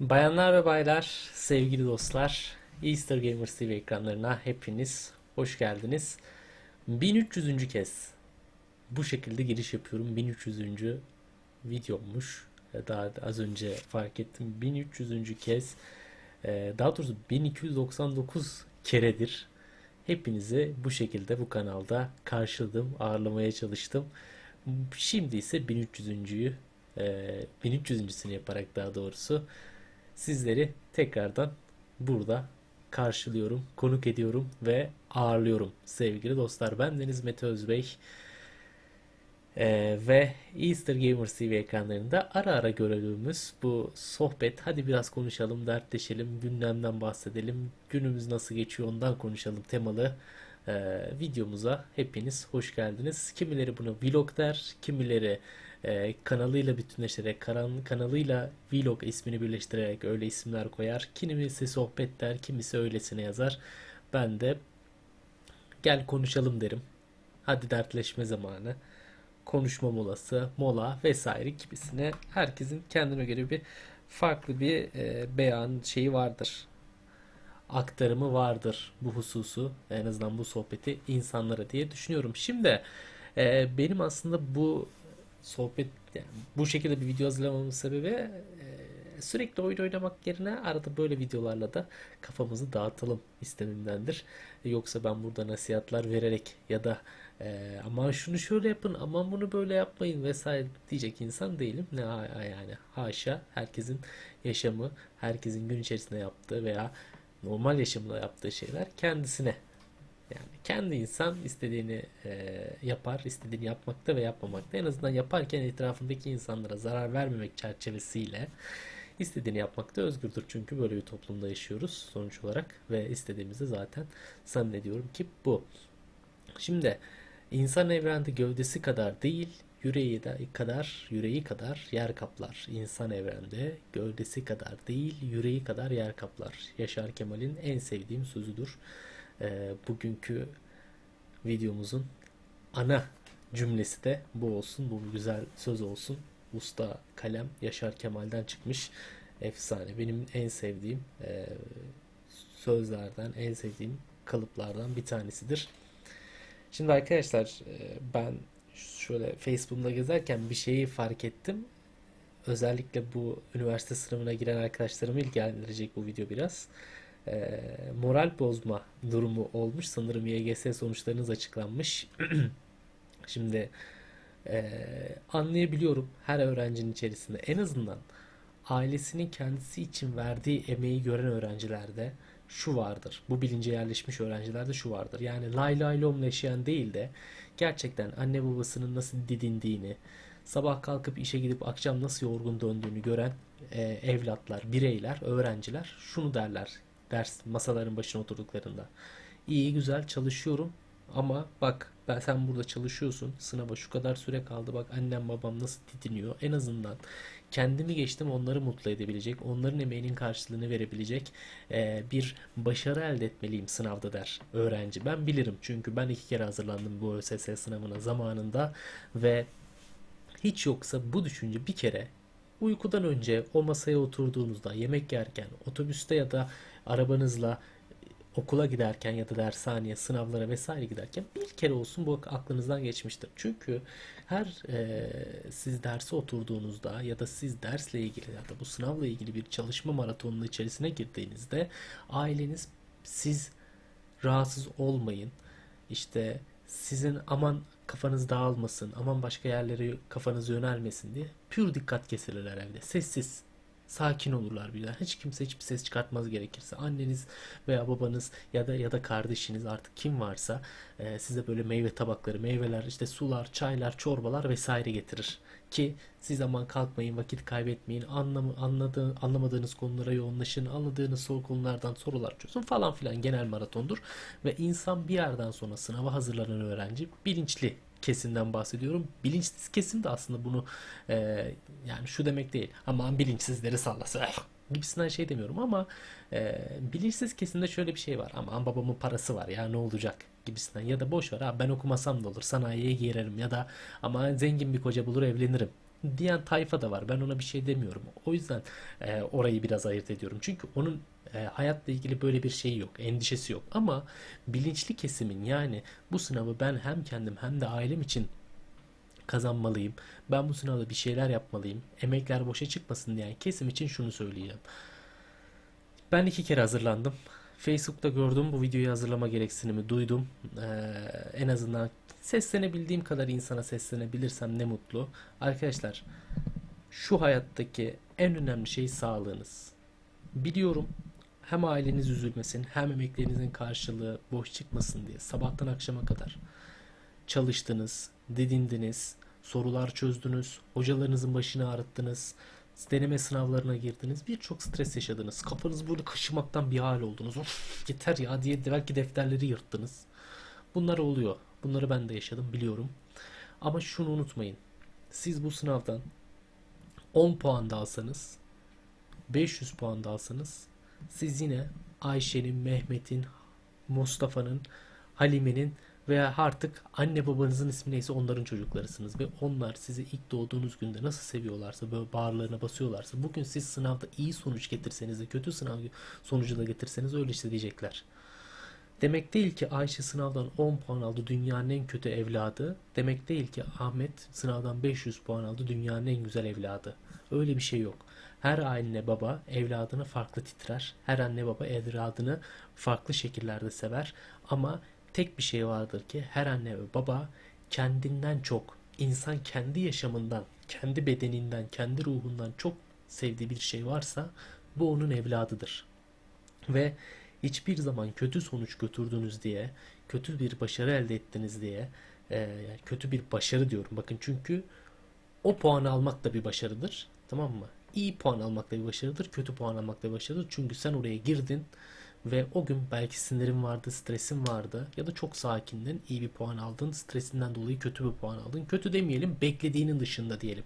Bayanlar ve baylar, sevgili dostlar, Easter Gamers TV ekranlarına hepiniz hoş geldiniz. 1300. kez bu şekilde giriş yapıyorum. 1300. videommuş. Daha az önce fark ettim. 1300. kez, e, daha doğrusu 1299 keredir hepinizi bu şekilde bu kanalda karşıladım, ağırlamaya çalıştım. Şimdi ise 1300.'yü, e, 1300.sini yaparak daha doğrusu sizleri tekrardan burada karşılıyorum, konuk ediyorum ve ağırlıyorum sevgili dostlar. Ben Deniz Mete Özbey Ee, ve Easter Gamers TV ekranlarında ara ara gördüğümüz bu sohbet hadi biraz konuşalım, dertleşelim, gündemden bahsedelim, günümüz nasıl geçiyor ondan konuşalım temalı e, videomuza hepiniz hoş geldiniz. Kimileri bunu vlog der, kimileri e, kanalıyla bütünleştirerek, karan, kanalıyla vlog ismini birleştirerek öyle isimler koyar. Kimisi sohbet der, kimisi öylesine yazar. Ben de gel konuşalım derim. Hadi dertleşme zamanı, konuşma molası, mola vesaire gibisine herkesin kendine göre bir farklı bir e, beyan şeyi vardır. Aktarımı vardır bu hususu en azından bu sohbeti insanlara diye düşünüyorum. Şimdi e, benim aslında bu sohbet yani bu şekilde bir video hazırlamamın sebebi e, sürekli oyun oynamak yerine arada böyle videolarla da kafamızı dağıtalım istemimdendir. Yoksa ben burada nasihatler vererek ya da e, aman şunu şöyle yapın, aman bunu böyle yapmayın vesaire diyecek insan değilim. Ne yani haşa herkesin yaşamı, herkesin gün içerisinde yaptığı veya normal yaşamında yaptığı şeyler kendisine yani kendi insan istediğini e, yapar, istediğini yapmakta ve yapmamakta. En azından yaparken etrafındaki insanlara zarar vermemek çerçevesiyle istediğini yapmakta özgürdür. Çünkü böyle bir toplumda yaşıyoruz sonuç olarak ve istediğimizi zaten zannediyorum ki bu. Şimdi insan evrende gövdesi kadar değil, yüreği de kadar, yüreği kadar yer kaplar. İnsan evrende gövdesi kadar değil, yüreği kadar yer kaplar. Yaşar Kemal'in en sevdiğim sözüdür. Ee, bugünkü videomuzun ana cümlesi de bu olsun. Bu güzel söz olsun. Usta kalem Yaşar Kemal'den çıkmış. Efsane. Benim en sevdiğim e, sözlerden, en sevdiğim kalıplardan bir tanesidir. Şimdi arkadaşlar e, ben şöyle Facebook'ta gezerken bir şeyi fark ettim. Özellikle bu üniversite sınavına giren arkadaşlarımı ilgilendirecek bu video biraz. E, moral bozma durumu olmuş. Sanırım YGS sonuçlarınız açıklanmış. Şimdi e, anlayabiliyorum her öğrencinin içerisinde en azından ailesinin kendisi için verdiği emeği gören öğrencilerde şu vardır. Bu bilince yerleşmiş öğrencilerde şu vardır. Yani lay lay lomla yaşayan değil de gerçekten anne babasının nasıl didindiğini, sabah kalkıp işe gidip akşam nasıl yorgun döndüğünü gören e, evlatlar, bireyler, öğrenciler şunu derler ders masaların başına oturduklarında. İyi güzel çalışıyorum ama bak ben sen burada çalışıyorsun. Sınava şu kadar süre kaldı. Bak annem babam nasıl didiniyor. En azından kendimi geçtim onları mutlu edebilecek, onların emeğinin karşılığını verebilecek e, bir başarı elde etmeliyim sınavda der öğrenci. Ben bilirim çünkü ben iki kere hazırlandım bu ÖSS sınavına zamanında ve hiç yoksa bu düşünce bir kere uykudan önce o masaya oturduğunuzda yemek yerken otobüste ya da arabanızla okula giderken ya da dershaneye, sınavlara vesaire giderken bir kere olsun bu aklınızdan geçmiştir. Çünkü her e, siz derse oturduğunuzda ya da siz dersle ilgili ya da bu sınavla ilgili bir çalışma maratonunun içerisine girdiğinizde aileniz siz rahatsız olmayın. İşte sizin aman kafanız dağılmasın, aman başka yerlere kafanız yönelmesin diye pür dikkat kesilirler evde. Sessiz, sakin olurlar birden. Hiç kimse hiçbir ses çıkartmaz gerekirse. Anneniz veya babanız ya da ya da kardeşiniz artık kim varsa e, size böyle meyve tabakları, meyveler, işte sular, çaylar, çorbalar vesaire getirir. Ki siz aman kalkmayın, vakit kaybetmeyin, anlamı, anladığı, anlamadığınız konulara yoğunlaşın, anladığınız soru konulardan sorular çözün falan filan genel maratondur. Ve insan bir yerden sonra sınava hazırlanan öğrenci bilinçli kesimden bahsediyorum. Bilinçsiz kesim de aslında bunu e, yani şu demek değil. Aman bilinçsizleri sallasa eh, gibisinden şey demiyorum ama e, bilinçsiz kesimde şöyle bir şey var. Aman babamın parası var ya ne olacak gibisinden ya da boş ver abi ben okumasam da olur sanayiye girerim ya da ama zengin bir koca bulur evlenirim diyen tayfa da var. Ben ona bir şey demiyorum. O yüzden e, orayı biraz ayırt ediyorum. Çünkü onun e, hayatla ilgili böyle bir şey yok, endişesi yok. Ama bilinçli kesimin yani bu sınavı ben hem kendim hem de ailem için kazanmalıyım. Ben bu sınavda bir şeyler yapmalıyım. Emekler boşa çıkmasın diyen kesim için şunu söyleyeceğim. Ben iki kere hazırlandım. Facebook'ta gördüm bu videoyu hazırlama gereksinimi duydum. Ee, en azından seslenebildiğim kadar insana seslenebilirsem ne mutlu. Arkadaşlar şu hayattaki en önemli şey sağlığınız. Biliyorum hem aileniz üzülmesin hem emeklerinizin karşılığı boş çıkmasın diye sabahtan akşama kadar çalıştınız, didindiniz, sorular çözdünüz, hocalarınızın başını ağrıttınız, deneme sınavlarına girdiniz, birçok stres yaşadınız. Kafanız böyle kaşımaktan bir hal oldunuz. Of, yeter ya diye belki defterleri yırttınız. Bunlar oluyor. Bunları ben de yaşadım biliyorum. Ama şunu unutmayın. Siz bu sınavdan 10 puan da alsanız, 500 puan da alsanız siz yine Ayşe'nin, Mehmet'in, Mustafa'nın, Halime'nin veya artık anne babanızın ismi neyse onların çocuklarısınız ve onlar sizi ilk doğduğunuz günde nasıl seviyorlarsa böyle bağırlarına basıyorlarsa bugün siz sınavda iyi sonuç getirseniz de kötü sınav sonucu da getirseniz öyle hissedecekler. Demek değil ki Ayşe sınavdan 10 puan aldı dünyanın en kötü evladı. Demek değil ki Ahmet sınavdan 500 puan aldı dünyanın en güzel evladı. Öyle bir şey yok. Her anne baba evladını farklı titrer. Her anne baba evladını farklı şekillerde sever. Ama tek bir şey vardır ki her anne ve baba kendinden çok, insan kendi yaşamından, kendi bedeninden, kendi ruhundan çok sevdiği bir şey varsa bu onun evladıdır. Ve hiçbir zaman kötü sonuç götürdünüz diye, kötü bir başarı elde ettiniz diye, e, kötü bir başarı diyorum. Bakın çünkü o puanı almak da bir başarıdır. Tamam mı? İyi puan almak da bir başarıdır, kötü puan almak da bir başarıdır. Çünkü sen oraya girdin ve o gün belki sinirin vardı, stresin vardı ya da çok sakindin, iyi bir puan aldın, stresinden dolayı kötü bir puan aldın. Kötü demeyelim, beklediğinin dışında diyelim.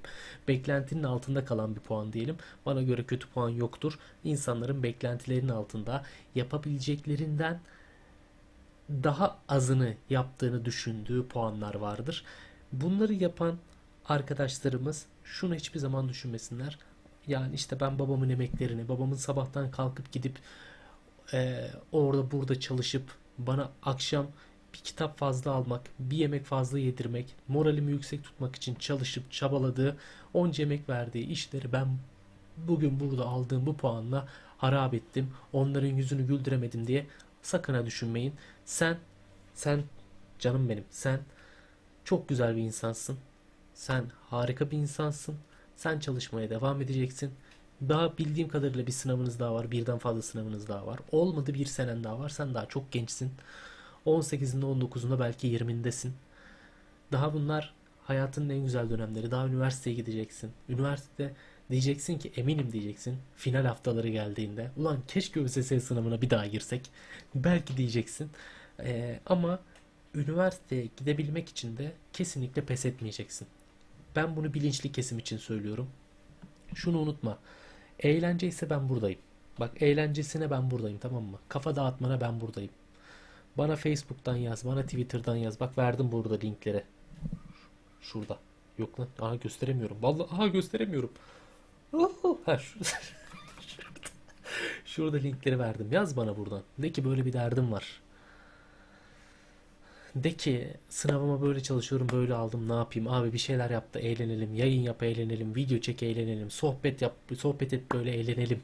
Beklentinin altında kalan bir puan diyelim. Bana göre kötü puan yoktur. İnsanların beklentilerinin altında yapabileceklerinden daha azını yaptığını düşündüğü puanlar vardır. Bunları yapan arkadaşlarımız şunu hiçbir zaman düşünmesinler. Yani işte ben babamın emeklerini, babamın sabahtan kalkıp gidip e, orada burada çalışıp bana akşam bir kitap fazla almak, bir yemek fazla yedirmek, moralimi yüksek tutmak için çalışıp çabaladığı, onca emek verdiği işleri ben bugün burada aldığım bu puanla harap ettim. Onların yüzünü güldüremedim diye sakın ha düşünmeyin. Sen, sen canım benim, sen çok güzel bir insansın. Sen harika bir insansın. Sen çalışmaya devam edeceksin. Daha bildiğim kadarıyla bir sınavınız daha var. Birden fazla sınavınız daha var. Olmadı bir senen daha var. Sen daha çok gençsin. 18'inde 19'unda belki 20'ndesin. Daha bunlar hayatının en güzel dönemleri. Daha üniversiteye gideceksin. Üniversitede diyeceksin ki eminim diyeceksin. Final haftaları geldiğinde. Ulan keşke ÖSS sınavına bir daha girsek. Belki diyeceksin. Ee, ama üniversiteye gidebilmek için de kesinlikle pes etmeyeceksin. Ben bunu bilinçli kesim için söylüyorum. Şunu unutma. Eğlence ise ben buradayım. Bak eğlencesine ben buradayım tamam mı? Kafa dağıtmana ben buradayım. Bana Facebook'tan yaz, bana Twitter'dan yaz. Bak verdim burada linkleri. Şurada. Yok lan. Aha gösteremiyorum. Vallahi aha gösteremiyorum. Ha, şu- şurada. Şurada linkleri verdim. Yaz bana buradan. De ki böyle bir derdim var. De ki sınavıma böyle çalışıyorum böyle aldım ne yapayım abi bir şeyler yap da eğlenelim yayın yap eğlenelim video çek eğlenelim sohbet yap sohbet et böyle eğlenelim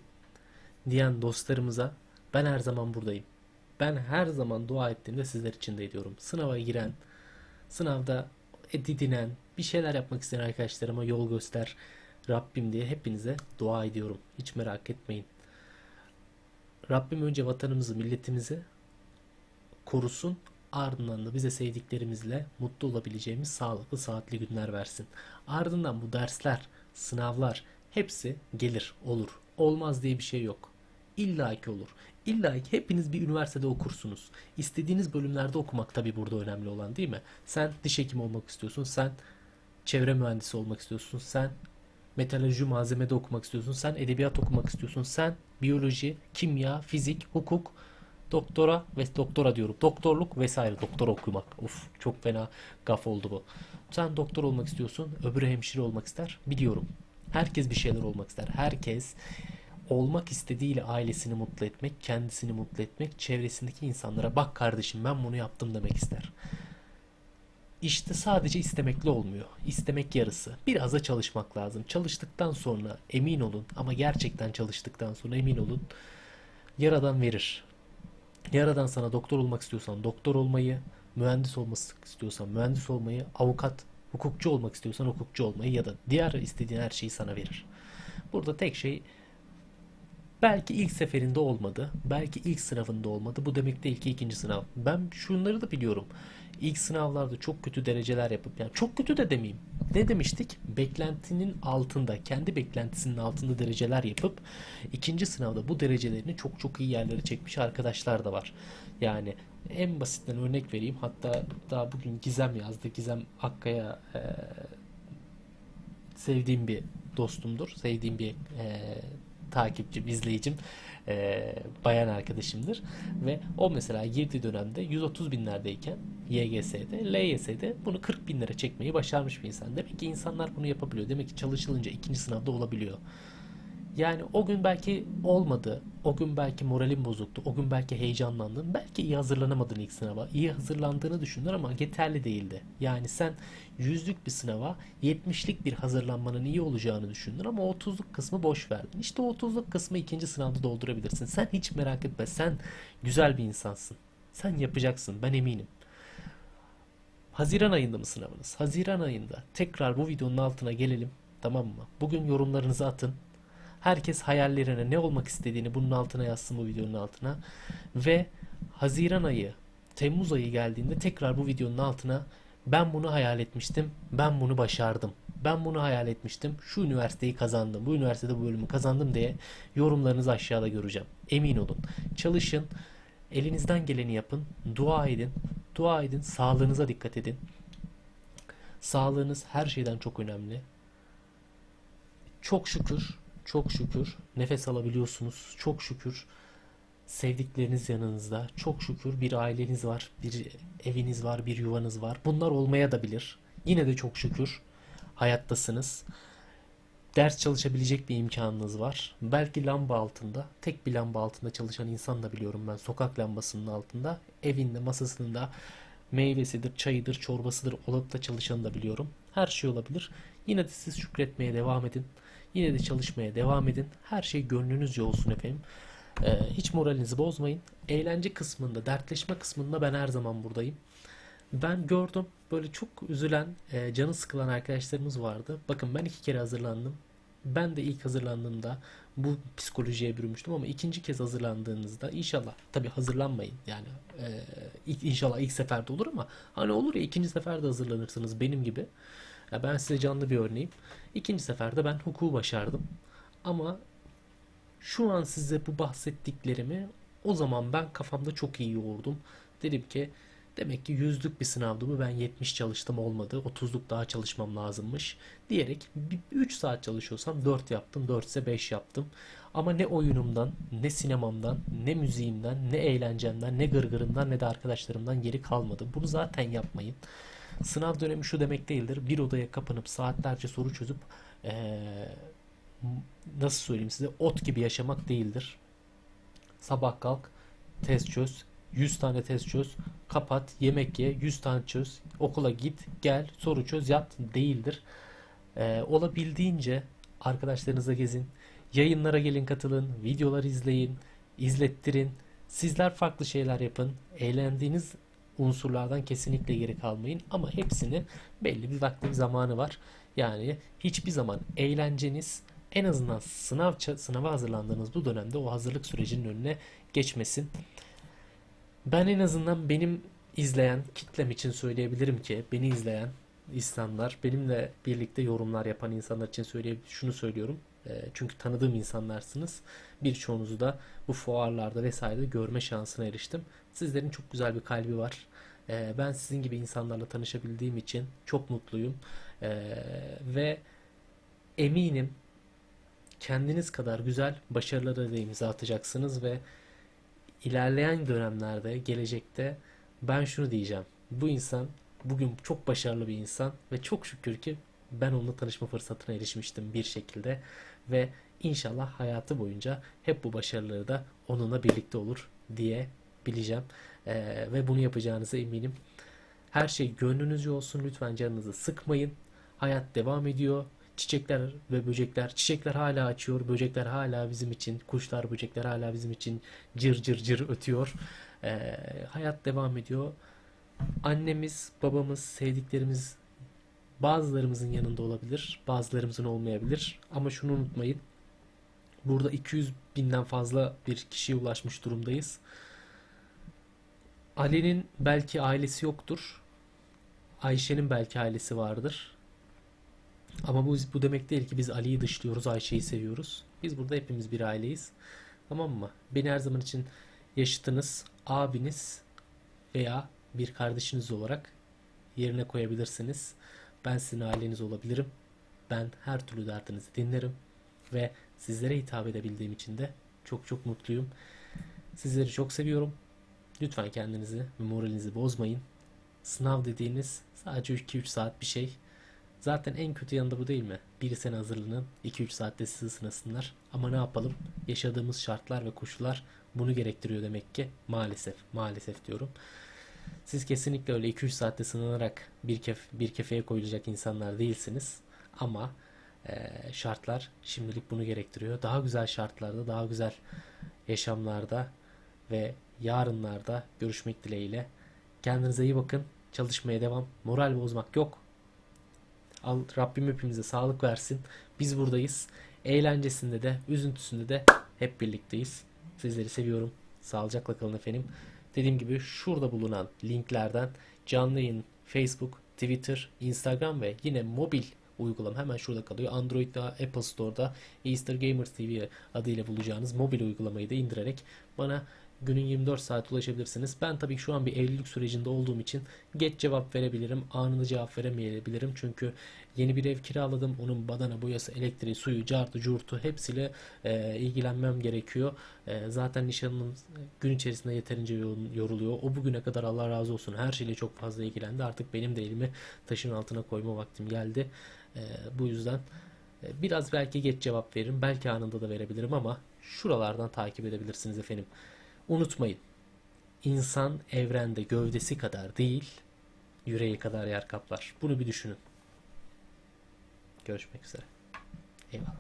diyen dostlarımıza ben her zaman buradayım. Ben her zaman dua ettiğimde sizler için de ediyorum. Sınava giren, sınavda didinen, bir şeyler yapmak isteyen arkadaşlarıma yol göster Rabbim diye hepinize dua ediyorum. Hiç merak etmeyin. Rabbim önce vatanımızı, milletimizi korusun. Ardından da bize sevdiklerimizle mutlu olabileceğimiz sağlıklı saatli günler versin. Ardından bu dersler, sınavlar hepsi gelir, olur. Olmaz diye bir şey yok. İlla ki olur. İlla ki hepiniz bir üniversitede okursunuz. İstediğiniz bölümlerde okumak tabii burada önemli olan değil mi? Sen diş hekimi olmak istiyorsun, sen çevre mühendisi olmak istiyorsun, sen metalurji malzemede okumak istiyorsun, sen edebiyat okumak istiyorsun, sen biyoloji, kimya, fizik, hukuk, doktora ve doktora diyorum. Doktorluk vesaire doktor okumak. Of çok fena gaf oldu bu. Sen doktor olmak istiyorsun, öbürü hemşire olmak ister. Biliyorum. Herkes bir şeyler olmak ister. Herkes olmak istediğiyle ailesini mutlu etmek, kendisini mutlu etmek, çevresindeki insanlara bak kardeşim ben bunu yaptım demek ister. İşte sadece istemekle olmuyor. İstemek yarısı. Biraz da çalışmak lazım. Çalıştıktan sonra emin olun ama gerçekten çalıştıktan sonra emin olun. Yaradan verir. Yaradan sana doktor olmak istiyorsan doktor olmayı, mühendis olmak istiyorsan mühendis olmayı, avukat, hukukçu olmak istiyorsan hukukçu olmayı ya da diğer istediğin her şeyi sana verir. Burada tek şey belki ilk seferinde olmadı, belki ilk sınavında olmadı. Bu demek değil ki ikinci sınav. Ben şunları da biliyorum. İlk sınavlarda çok kötü dereceler yapıp yani çok kötü de demeyeyim. Ne demiştik? Beklentinin altında, kendi beklentisinin altında dereceler yapıp ikinci sınavda bu derecelerini çok çok iyi yerlere çekmiş arkadaşlar da var. Yani en basitten örnek vereyim. Hatta daha bugün Gizem yazdı. Gizem Akkaya e, sevdiğim bir dostumdur. Sevdiğim bir e, takipçim, izleyicim, e, bayan arkadaşımdır. Ve o mesela girdiği dönemde 130 binlerdeyken YGS'de, LYS'de bunu 40 binlere çekmeyi başarmış bir insan. Demek ki insanlar bunu yapabiliyor. Demek ki çalışılınca ikinci sınavda olabiliyor. Yani o gün belki olmadı. O gün belki moralin bozuktu. O gün belki heyecanlandın. Belki iyi hazırlanamadın ilk sınava. İyi hazırlandığını düşündün ama yeterli değildi. Yani sen yüzlük bir sınava 70'lik bir hazırlanmanın iyi olacağını düşündün ama o 30'luk kısmı boş verdin. İşte o 30'luk kısmı ikinci sınavda doldurabilirsin. Sen hiç merak etme. Sen güzel bir insansın. Sen yapacaksın. Ben eminim. Haziran ayında mı sınavınız? Haziran ayında tekrar bu videonun altına gelelim. Tamam mı? Bugün yorumlarınızı atın. Herkes hayallerine ne olmak istediğini bunun altına yazsın bu videonun altına. Ve Haziran ayı, Temmuz ayı geldiğinde tekrar bu videonun altına ben bunu hayal etmiştim, ben bunu başardım. Ben bunu hayal etmiştim, şu üniversiteyi kazandım, bu üniversitede bu bölümü kazandım diye yorumlarınızı aşağıda göreceğim. Emin olun. Çalışın, elinizden geleni yapın, dua edin. Dua edin, sağlığınıza dikkat edin. Sağlığınız her şeyden çok önemli. Çok şükür, çok şükür nefes alabiliyorsunuz. Çok şükür sevdikleriniz yanınızda. Çok şükür bir aileniz var, bir eviniz var, bir yuvanız var. Bunlar olmaya da bilir. Yine de çok şükür hayattasınız. Ders çalışabilecek bir imkanınız var. Belki lamba altında, tek bir lamba altında çalışan insan da biliyorum ben. Sokak lambasının altında, evinde, masasında meyvesidir, çayıdır, çorbasıdır olup da çalışanı da biliyorum. Her şey olabilir. Yine de siz şükretmeye devam edin. Yine de çalışmaya devam edin. Her şey gönlünüzce olsun efendim. Ee, hiç moralinizi bozmayın. Eğlence kısmında, dertleşme kısmında ben her zaman buradayım. Ben gördüm böyle çok üzülen, e, canı sıkılan arkadaşlarımız vardı. Bakın ben iki kere hazırlandım. Ben de ilk hazırlandığımda bu psikolojiye bürünmüştüm ama ikinci kez hazırlandığınızda inşallah tabii hazırlanmayın yani e, ilk, inşallah ilk seferde olur ama hani olur ya ikinci seferde hazırlanırsınız benim gibi. Ya ben size canlı bir örneğim. İkinci seferde ben hukuku başardım. Ama şu an size bu bahsettiklerimi o zaman ben kafamda çok iyi yoğurdum. Dedim ki demek ki yüzlük bir sınavdı bu ben 70 çalıştım olmadı 30'luk daha çalışmam lazımmış diyerek 3 saat çalışıyorsam 4 yaptım 4 ise 5 yaptım. Ama ne oyunumdan, ne sinemamdan, ne müziğimden, ne eğlencemden, ne gırgırımdan ne de arkadaşlarımdan geri kalmadı. Bunu zaten yapmayın. Sınav dönemi şu demek değildir. Bir odaya kapanıp saatlerce soru çözüp ee, nasıl söyleyeyim size ot gibi yaşamak değildir. Sabah kalk, test çöz, 100 tane test çöz, kapat, yemek ye, 100 tane çöz, okula git, gel, soru çöz, yat değildir. Ee, olabildiğince arkadaşlarınızla gezin, yayınlara gelin katılın, videolar izleyin, izlettirin. Sizler farklı şeyler yapın. Eğlendiğiniz unsurlardan kesinlikle geri kalmayın ama hepsini belli bir vakti zamanı var. Yani hiçbir zaman eğlenceniz en azından sınav sınava hazırlandığınız bu dönemde o hazırlık sürecinin önüne geçmesin. Ben en azından benim izleyen kitlem için söyleyebilirim ki beni izleyen insanlar, benimle birlikte yorumlar yapan insanlar için söyleyip şunu söylüyorum. Çünkü tanıdığım insanlarsınız. Birçoğunuzu da bu fuarlarda vesairede görme şansına eriştim. Sizlerin çok güzel bir kalbi var. Ben sizin gibi insanlarla tanışabildiğim için çok mutluyum. Ve eminim kendiniz kadar güzel başarılara da imza atacaksınız ve ilerleyen dönemlerde, gelecekte ben şunu diyeceğim. Bu insan bugün çok başarılı bir insan ve çok şükür ki ben onunla tanışma fırsatına erişmiştim bir şekilde ve inşallah hayatı boyunca hep bu başarıları da onunla birlikte olur diye bileceğim. Ee, ve bunu yapacağınıza eminim. Her şey gönlünüzce olsun. Lütfen canınızı sıkmayın. Hayat devam ediyor. Çiçekler ve böcekler, çiçekler hala açıyor, böcekler hala bizim için, kuşlar, böcekler hala bizim için cır cır cır ötüyor. Ee, hayat devam ediyor. Annemiz, babamız, sevdiklerimiz bazılarımızın yanında olabilir, bazılarımızın olmayabilir. Ama şunu unutmayın. Burada 200 binden fazla bir kişiye ulaşmış durumdayız. Ali'nin belki ailesi yoktur. Ayşe'nin belki ailesi vardır. Ama bu, bu demek değil ki biz Ali'yi dışlıyoruz, Ayşe'yi seviyoruz. Biz burada hepimiz bir aileyiz. Tamam mı? Beni her zaman için yaşıtınız, abiniz veya bir kardeşiniz olarak yerine koyabilirsiniz. Ben sizin aileniz olabilirim. Ben her türlü derdinizi dinlerim ve sizlere hitap edebildiğim için de çok çok mutluyum. Sizleri çok seviyorum. Lütfen kendinizi ve moralinizi bozmayın. Sınav dediğiniz sadece 2-3 saat bir şey. Zaten en kötü yanında bu değil mi? Biri sene hazırlanın, 2-3 saatte sizi sınasınlar. Ama ne yapalım? Yaşadığımız şartlar ve koşullar bunu gerektiriyor demek ki. Maalesef, maalesef diyorum. Siz kesinlikle öyle 2-3 saatte sınanarak bir, kef bir kefeye koyulacak insanlar değilsiniz. Ama e, şartlar şimdilik bunu gerektiriyor. Daha güzel şartlarda, daha güzel yaşamlarda ve yarınlarda görüşmek dileğiyle. Kendinize iyi bakın. Çalışmaya devam. Moral bozmak yok. Al, Rabbim hepimize sağlık versin. Biz buradayız. Eğlencesinde de, üzüntüsünde de hep birlikteyiz. Sizleri seviyorum. Sağlıcakla kalın efendim. Dediğim gibi şurada bulunan linklerden canlı yayın Facebook, Twitter, Instagram ve yine mobil uygulama hemen şurada kalıyor. Android'de, Apple Store'da Easter Gamers TV adıyla bulacağınız mobil uygulamayı da indirerek bana günün 24 saat ulaşabilirsiniz. Ben tabii şu an bir evlilik sürecinde olduğum için geç cevap verebilirim. Anında cevap veremeyebilirim. Çünkü yeni bir ev kiraladım. Onun badana, boyası, elektriği, suyu, cartı, curtu hepsiyle e, ilgilenmem gerekiyor. E, zaten nişanlım gün içerisinde yeterince yor- yoruluyor. O bugüne kadar Allah razı olsun her şeyle çok fazla ilgilendi. Artık benim de elimi taşın altına koyma vaktim geldi. E, bu yüzden e, biraz belki geç cevap veririm. Belki anında da verebilirim ama şuralardan takip edebilirsiniz efendim. Unutmayın. İnsan evrende gövdesi kadar değil, yüreği kadar yer kaplar. Bunu bir düşünün. Görüşmek üzere. Eyvallah.